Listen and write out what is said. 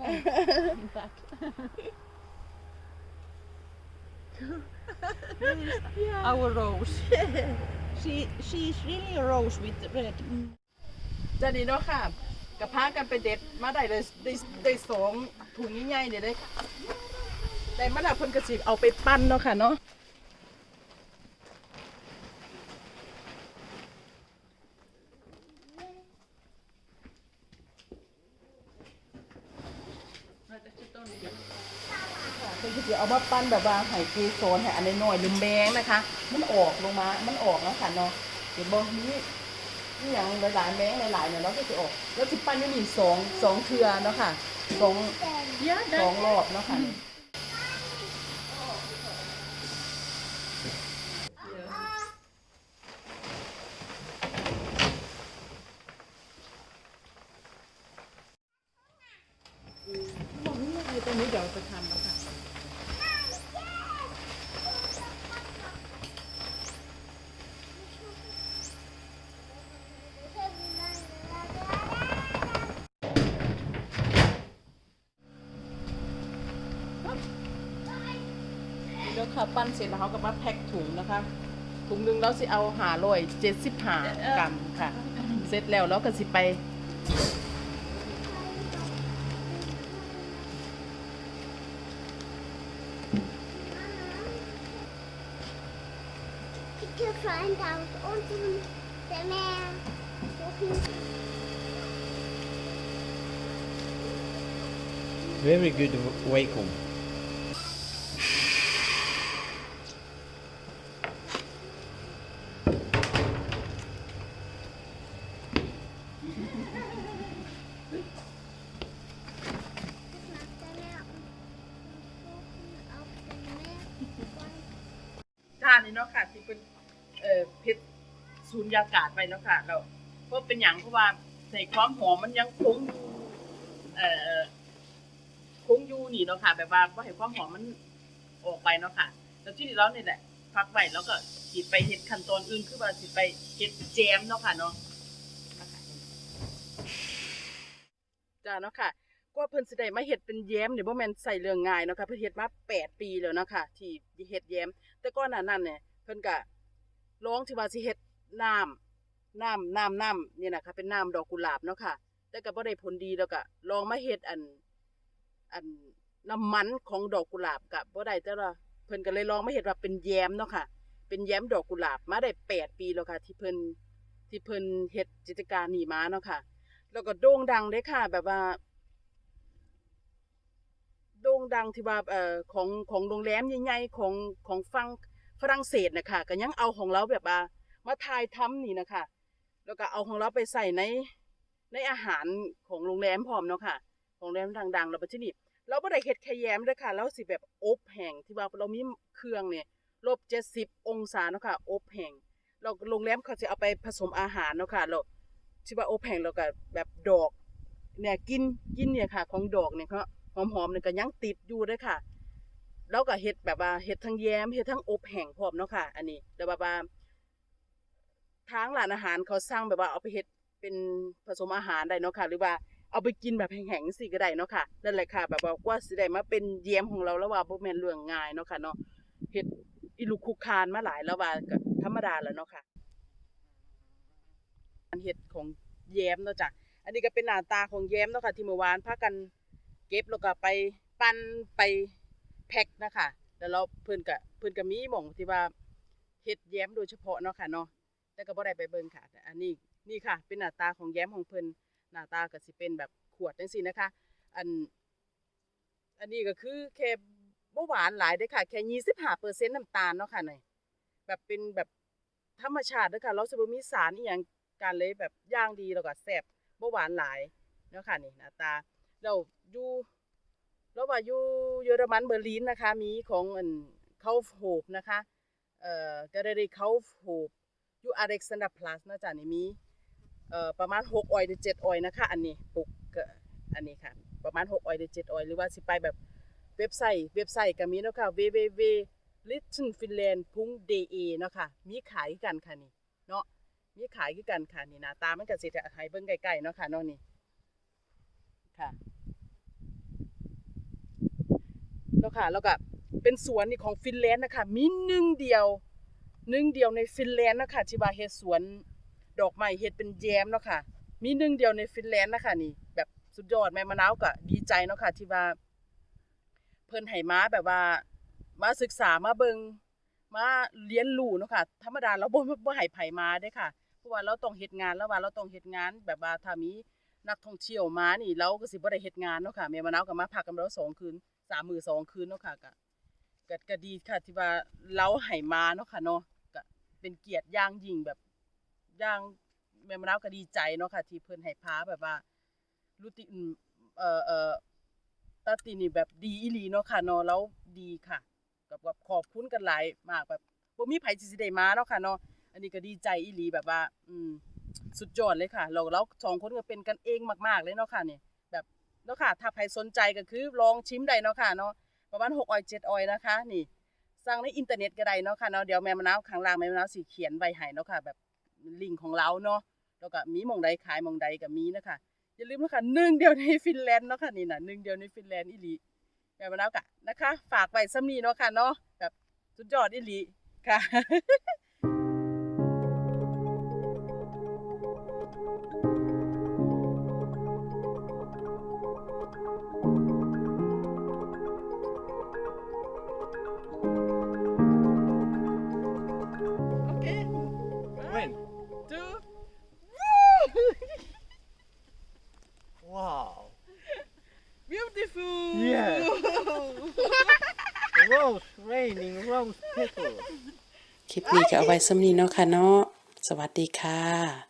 home. In fact. Our rose. She she is really a rose with red. จะนี่เนาะค่ะกับพากันไปเด็ดมาได้เลยได้ได้สองถุงใหญ่ๆเนี่ยได้ได้มาแล้วเพิ่นก็สิเอาไปปั้นเนาะค่ะเนาะ นก็สิเอามาปั้นแบบว่าให้เกสรให้อันน้อยๆหรือแมงนะคะ มันออกลงมา มันออกแล้วค่ะเนาะเดี๋ยวบอกนี้นี่อย่างหลายๆแมงหลายๆเนี่ยเราก็จะออก แล้วสิปั้นอยู่นี่สองสองเทือเนาะค่ะสอง Yeah, สองรอบเนาะค่ะบอกนี่อะไรตอนนี้เดี๋ยวจะทำแล้วค่ะ แล้วค่ะปั้นเสร็จแล้วเขาก็มาแพ็คถุงนะคะ ถุงหนึ่งเราสิเอาหาร้อยเจ็ดสิบหากรัมค่ะ เสร็จแล้วเราก็สิไป Ich kann find out unten der Meer. Very good Wacom. นี้เนาะค่ะ ที่เป็นเอ่อเพชรสูญญากาศไปเนาะค่ะเราเพราะเป็นอย่างเพราะว่าในความหอมมันยังคงอยู่เอ่อคงอยู่นี่เนาะค่ะแบบว่าว่าให้ความหอมมันออกไปเนาะค่ะ แล้วที่นี่เราเนี่ยแหละพักไว้แล้วก็สิไปเฮ็ดขั้นตอนอื่นคือว่าสิไปเฮ็ดแจมเนาะค่ะเนาะจ้าเนาะค่ะ ก็เพิ่นสิได้มาเฮ็ดเป็นแย้มเนี่ยบ่แม่นใส่เรื่องง่ายเนาะค่ะเพิ่นเฮ็ดมาแปดปีแล้วเนาะค่ะที่เฮ็ดแย้ม แต่ก่อนหน้านั้นเนี่ยเพิ่นก็ร้องที่ว่าสิเฮ็ดน้ำน้ำน้ำน้ำเนี่ยนะคะเป็นน้ำดอกกุหลาบเนาะค่ะ แต่ก็บ่ได้ผลดีแล้วก็ลองมาเฮ็ดอันอันน้ำมันของดอกกุหลาบก็บ่ได้แต่ว่าเพิ่นก็เลยลองมาเฮ็ดว่าเป็นแย้มเนาะค่ะ เป็นแย้มดอกกุหลาบมาได้แปดปีแล้วค่ะ ที่เพิ่นที่เพิ่นเฮ็ดกิจการนี้มาเนาะค่ะ แล้วก็โด่งดังเด้ค่ะ แบบว่า งดังที่ว่าเอ่อของของโรงแรมใหญ่ๆของของฝั่งฝรั่งเศสนะคะก็ยังเอาของเราแบบว่ามาทายทำนี่นะคะแล้วก็เอาของเราไปใส่ในในอาหารของโรงแรมพร้อมเนาะค่ะโรงแรมดังๆแล้วปัจจุบันเราบ่ได้เฮ็ดแค่แยมเด้อค่ะเราสิแบบอบแห้งที่ว่าเรามีเครื่องเนี่ยลบ70องศาเนาะค่ะอบแห้งเราโรงแรมเขาสิเอาไปผสมอาหารเนาะค่ะแล้วที่ว่าอบแห้งแล้วก็แบบดอกเนี่ยกินกินเนี่ยค่ะ ของดอกเนี่ยเขา หอมๆนี่ก็ยังติดอยู่เด้วยค่ะ แล้วก็เฮ็ดแบบว่าเฮ็ดทั้งแยมเฮ็ดทั้งอบแห้งพร้อมเนาะค่ะ อันนี้แต่แบบว่าทางร้านอาหารเขาสร้างแบบว่าเอาไปเฮ็ดเป็นผสมอาหารได้เนาะค่ะ หรือว่าเอาไปกินแบบแห้งๆสิก็ได้เนาะค่ะนั่นแหละค่ะ แบบว่ากว่าสิได้มาเป็นแยมของเราแล้วว่าบ่แม่นเรื่องง่ายเนาะค่ะเนาะเฮ็ดอีลูกคุกคานมาหลายแล้วว่าธรรมดาแล้วเนาะค่ะอันเฮ็ดของแยมเนาะจ้ะอันนี้ก็เป็นหน้าตาของแยมเนาะค่ะที่เมื่อวานพากัน เก็บแล้วก็ไปปั้นไปแพ็คนะคะแล้วเราเพิ่นก็เพิ่นก็มีหม่องที่ว่าเฮ็ดแย้มโดยเฉพาะเนาะค่ะเนาะแต่ก็บ่ได้ไปเบิ่งค่ะ แต่อันนี้นี่ค่ะ เป็นหน้าตาของแย้มของเพิ่นหน้าตาก็สิเป็นแบบขวดจังซี่นะคะ อัน อันนี้ก็คือแค่บ่หวานหลายเด้อค่ะ แค่ 25%น้ำตาลเนาะค่ะนี่แบบเป็นแบบธรรมชาติเด้อค่ะ เราสิบ่มีสารอีหยังกันเลยแบบย่างดีแล้วก็แซ่บบ่หวานหลายเนาะค่ะนี่หน้าตา เราอยู่เราว่าอยู่เยอรมันเบอร์ลินนะคะ มีของอันเขาโฮบนะคะ เอ่อแกลเลอรี่เขาโฮบอยู่อเล็กซานดาพลัสนะจ๊ะนี่มีเอ่อประมาณ6ออยหรือ7ออยนะคะ อันนี้ปุกก็อันนี้ค่ะ ประมาณ6ออยหรือ7ออยหรือว่าสิไปแบบเว็บไซต์เว็บไซต์ก็มีเนาะค่ะ www littenfinland.de เนาะค่ะ มีขายกันค่ะนี่เนาะมีขายกันค่ะนี่หน้าตามันก็สิให้เบิ่งใกล้ๆเนาะค่ะเนาะนี่ ค่ะแล้วค่ะแล้วก็เป็นสวนนี่ของฟินแลนด์นะคะมีหนึ่งเดียวหนึ่งเดียวในฟินแลนด์นะคะที่ว่าเฮ็ดสวนดอกไม้เฮ็ดเป็นแยมเนาะค่ะมีหนึ่งเดียวในฟินแลนด์นะคะนี่ แบบสุดยอดแม่มะนาวก็ดีใจเนาะค่ะที่ว่า เพิ่นให้มาแบบว่า มาศึกษามาเบิงมาเรียนรู้เนาะค่ะธรรมดาเราบ่บ่ให้ไผมาเด้ค่ะเพราะว่าเราต้องเฮ็ดงานแล้วว่าเราต้องเฮ็ดงานแบบว่าถ้ามี นักท่องเที่ยวมานี่เราก็สิบ่ได้เฮ็ดงานเนาะค่ะแม่มะนาวก็มาพักกับเราสองคืนสามมื้อสองคืนเนาะค่ะก็ก็ก็ดีค่ะที่ว่าเราให้มาเนาะค่ะเนาะก็เป็นเกียรติอย่างยิ่งแบบอย่างแม่มะนาวก็ดีใจเนาะค่ะ ที่เพิ่นให้พาแบบว่ารู้ติอืมเอ่อเอ่อตาตีนี่แบบดีอีหลีเนาะค่ะเนาะแล้วดีค่ะกับแบบขอบคุณกันหลายมากแบบบ่มีไผสิได้มาเนาะค่ะเนาะอันนี้ก็ดีใจอีหลีแบบว่า อืม สุดยอดเลยค่ะ เราเราสองคนก็เป็นกันเองมาก ๆ เลยเนาะค่ะนี่แบบเนาะค่ะถ้าใครสนใจก็คือลองชิมได้เนาะค่ะเนาะประมาณ6ออย7ออยนะคะนี่สั่งในอินเทอร์เน็ตก็ได้เนาะค่ะเนาะเดี๋ยวแม่มะนาวข้างล่างแม่มะนาวสิเขียนไว้ให้เนาะค่ะแบบลิงของเราเนาะแล้วก็มีมองใดขายมองใดก็มีนะคะอย่าลืมนะคะหนึ่งเดียวในฟินแลนด์เนาะค่ะนี่นะหนึ่งเดียวในฟินแลนด์อีหลีแบบมะนาวกะนะคะ ฝากไว้ซ้ำนี้เนาะค่ะเนาะแบบสุดยอดอีหลีค่ะ raining rose petals. คลิปนี้ก็เอาไว้สำนีเนาะค่ะเนาะ สวัสดีค่ะ